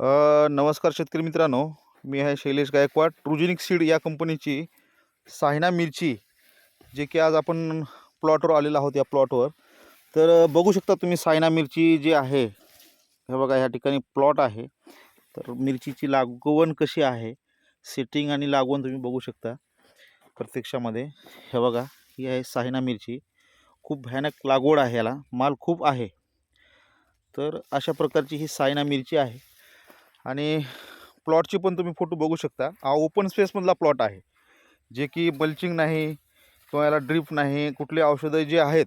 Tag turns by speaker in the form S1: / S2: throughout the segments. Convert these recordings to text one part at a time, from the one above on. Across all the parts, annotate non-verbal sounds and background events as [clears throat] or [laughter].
S1: नमस्कार शेतकरी मित्रांनो. मी आहे शैलेश गायकवाड. ट्रुजेनिक सीड या कंपनीची सायना मिरची जे की आज आपण प्लॉटवर आलेलो आहोत या प्लॉटवर. तर बघू शकता तुम्ही सायना मिरची जी आहे हे बघा ह्या ठिकाणी प्लॉट आहे. तर मिरचीची लागवण कशी आहे सेटिंग आणि लागवण तुम्ही बघू शकता प्रत्यक्षामध्ये. हे बघा ही आहे सायना मिरची. खूप भयानक लागवड आहे याला माल खूप आहे. तर अशा प्रकारची ही सायना मिरची आहे. आणि प्लॉटची पण तुम्ही फोटो बघू शकता. हा ओपन स्पेसमधला प्लॉट आहे. जे की मल्चिंग नाही किंवा याला ड्रीप नाही कुठले औषधं जे आहेत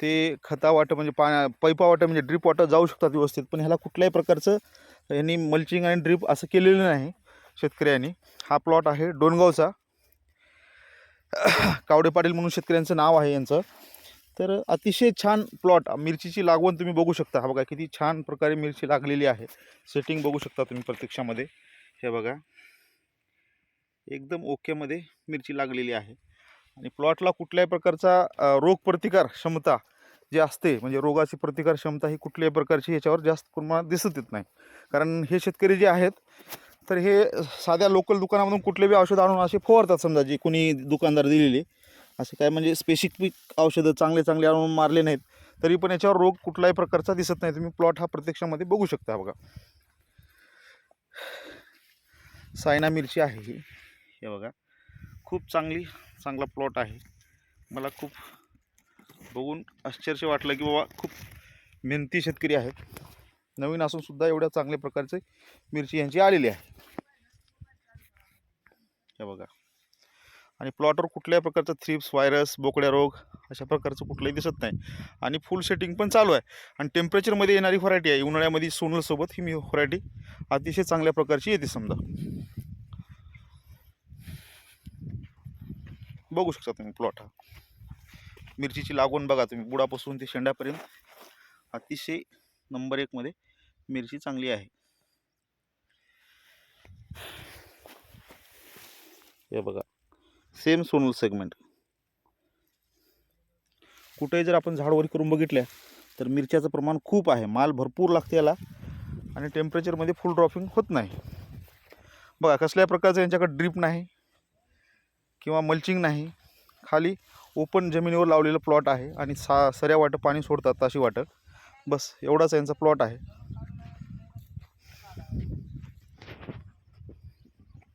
S1: ते खता वाटं म्हणजे पा पैपा वाटं म्हणजे ड्रीप वाटं जाऊ शकतात व्यवस्थित पण ह्याला कुठल्याही प्रकारचं यांनी मल्चिंग आणि ड्रीप असं केलेलं नाही शेतकऱ्यांनी. हा प्लॉट आहे डोनगावचा [clears throat] कावडे पाटील म्हणून शेतकऱ्यांचं नाव आहे यांचं. तर अतिशय छान प्लॉट मिरचीची लागवण तुम्ही बघू शकता. हा बघा किती छान प्रकारे मिरची लागलेली आहे. सेटिंग बघू शकता तुम्ही प्रत्यक्षामध्ये. हे बघा. एकदम ओकेमध्ये मिरची लागलेली आहे. आणि प्लॉटला कुठल्याही प्रकारचा रोग प्रतिकार क्षमता जी असते म्हणजे रोगाची प्रतिकार क्षमता ही कुठल्याही प्रकारची याच्यावर जास्त प्रमाणात दिसत येत नाही. कारण हे शेतकरी जे आहेत तर हे साध्या लोकल दुकानामधून कुठले बी औषध आणून असे फवारतात समजा जी कुणी दुकानदार दिलेली. असे काय म्हणजे स्पेसिफिक औषधं चांगले चांगले आणून मारले नाहीत. तरी पण याच्यावर रोग कुठल्याही प्रकारचा दिसत नाही. तुम्ही प्लॉट हा प्रत्यक्षामध्ये बघू शकता बघा. सायना मिरची आहे ही. हे बघा. खूप चांगली चांगला प्लॉट आहे. मला खूप बघून आश्चर्य वाटलं की बाबा खूप मेहनती शेतकरी आहेत. नवीन असून सुद्धा एवढ्या चांगल्या प्रकारचे मिरची यांची आलेली आहे. हे बघा. आणि प्लॉटवर कुठल्याही प्रकारचं थ्रिप्स व्हायरस बोकड्या रोग अशा प्रकारचं कुठलंही दिसत नाही. आणि फुल सेटिंग पण चालू आहे. आणि टेम्परेचरमध्ये येणारी व्हरायटी आहे. उन्हाळ्यामध्ये सोनलसोबत ही मी व्हरायटी अतिशय चांगल्या प्रकारची येते समजा. बघू शकता तुम्ही प्लॉट हा. मिरचीची लागवण बघा तुम्ही. बुडापासून ते शेंड्यापर्यंत अतिशय नंबर एकमध्ये मिरची चांगली आहे. हे बघा. सेम सोनल सेगमेंट. कुठेही जर आपण झाडवरी करून बघितल्या तर मिरच्याचं प्रमाण खूप आहे. माल भरपूर लागते याला आणि टेम्परेचरमध्ये फुल ड्रॉपिंग होत नाही. बघा कसल्या प्रकारचं यांच्याकडे ड्रीप नाही किंवा मल्चिंग नाही. खाली ओपन जमिनीवर लावलेलं प्लॉट आहे आणि सा सऱ्या वाटं पाणी सोडतात अशी वाटं बस एवढाच यांचा प्लॉट आहे.